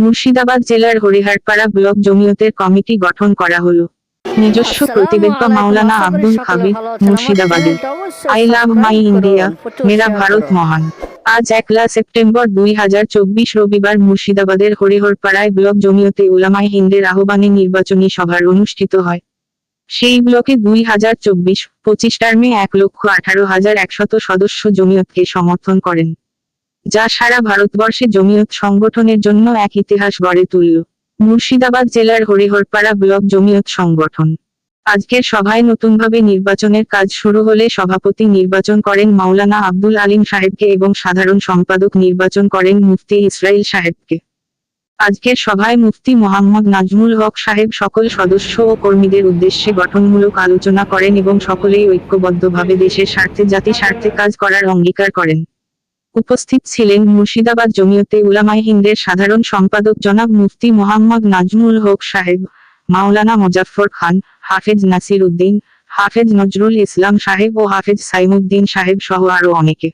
মুর্শিদাবাদ জেলার Hariharpara block জমিয়তের committee গঠন করা হলো। নিজস্ব প্রতিবেদক মাওলানা আব্দুল হাবিব মুর্শিদাবাদী। আই লাভ মাই ইন্ডিয়া মেরা ভারত মহান। আজ একলা সেপ্টেম্বর দুই হাজার চব্বিশ রবিবার মুর্শিদাবাদের হরিহরপাড়ায় ব্লক জমিয়তে উলামাই হিন্দের আহ্বানে নির্বাচনী সভার অনুষ্ঠিত হয়। সেই ব্লকে দুই হাজার চব্বিশ পঁচিশ টার্মে এক লক্ষ আঠারো হাজার একশত সদস্য জমিয়তকে সমর্থন করেন। যা সারা ভারতবর্ষে জমিয়ত সংগঠনের জন্য এক ইতিহাস গড়ে তুলল। মুর্শিদাবাদ জেলার হরিহরপাড়া ব্লক জমিয়ত সংগঠন। আজকের সভায় নতুনভাবে নির্বাচনের কাজ শুরু হলে সভাপতি নির্বাচন করেন মাওলানা আব্দুল আলিম সাহেবকে এবং সাধারণ সম্পাদক নির্বাচন করেন মুফতি ইসরাইল সাহেবকে। আজকের সভায় মুফতি মোহাম্মদ নাজমুল হক সাহেব সকল সদস্য ও কর্মীদের উদ্দেশ্যে গঠনমূলক আলোচনা করেন এবং সকলেই ঐক্যবদ্ধভাবে দেশের স্বার্থে জাতি স্বার্থে কাজ করার অঙ্গীকার করেন। উপস্থিত ছিলেন মুর্শিদাবাদ জমিয়তে উলামাই হিন্দের সাধারণ সম্পাদক জনাব মুফতি মোহাম্মদ নাজমুল হক সাহেব, মাওলানা মোজাফর খান, হাফেজ নাসির উদ্দিন হাফেজ নজরুল ইসলাম সাহেব ও হাফেজ সাইমুদ্দিন সাহেব সহ আরও অনেকে।